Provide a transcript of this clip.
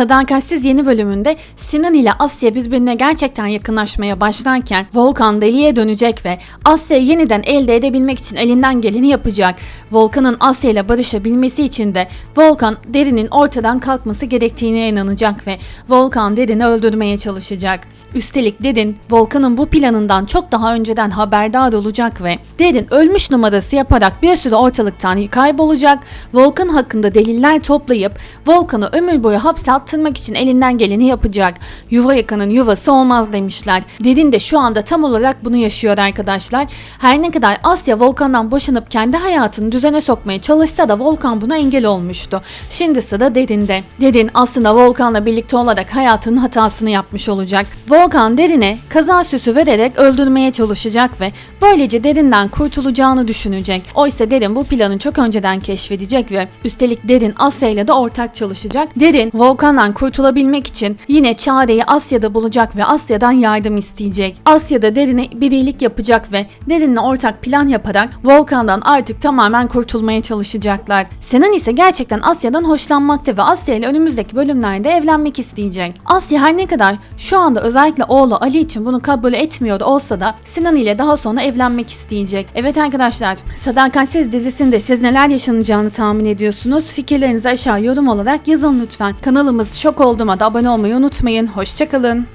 Sadakatsiz yeni bölümünde Sinan ile Asya birbirine gerçekten yakınlaşmaya başlarken Volkan deliye dönecek ve Asya'yı yeniden elde edebilmek için elinden geleni yapacak. Volkan'ın Asya ile barışabilmesi için de Volkan Derin'in ortadan kalkması gerektiğine inanacak ve Volkan Derin'i öldürmeye çalışacak. Üstelik Derin, Volkan'ın bu planından çok daha önceden haberdar olacak ve Derin ölmüş numarası yaparak bir süre ortalıktan kaybolacak. Volkan hakkında deliller toplayıp Volkan'ı ömür boyu hapse attırmak için elinden geleni yapacak. Yuva yakanın yuvası olmaz demişler. Derin de şu anda tam olarak bunu yaşıyor arkadaşlar. Her ne kadar Asya Volkan'dan boşanıp kendi hayatını düzene sokmaya çalışsa da Volkan buna engel olmuştu. Şimdi sıra Derin'de. Derin aslında Volkan'la birlikte olarak hayatının hatasını yapmış olacak. Volkan Derin'e kaza süsü vererek öldürmeye çalışacak ve böylece Derin'den kurtulacağını düşünecek. Oysa Derin bu planı çok önceden keşfedecek ve üstelik Derin Asya ile de ortak çalışacak. Derin Volkan'dan kurtulabilmek için yine çareyi Asya'da bulacak ve Asya'dan yardım isteyecek. Asya da Derin'e bir iyilik yapacak ve Derin'le ortak plan yaparak Volkan'dan artık tamamen kurtulmaya çalışacaklar. Senan ise gerçekten Asya'dan hoşlanmakta ve Asya ile önümüzdeki bölümlerde evlenmek isteyecek. Asya her ne kadar şu anda özellikle oğlu Ali için bunu kabul etmiyor olsa da Sinan ile daha sonra evlenmek isteyecek. Evet arkadaşlar, Sadakatsiz dizisinde siz neler yaşanacağını tahmin ediyorsunuz? Fikirlerinizi aşağı yorum olarak yazın lütfen. Kanalımız Şok Oldum'a da abone olmayı unutmayın. Hoşçakalın.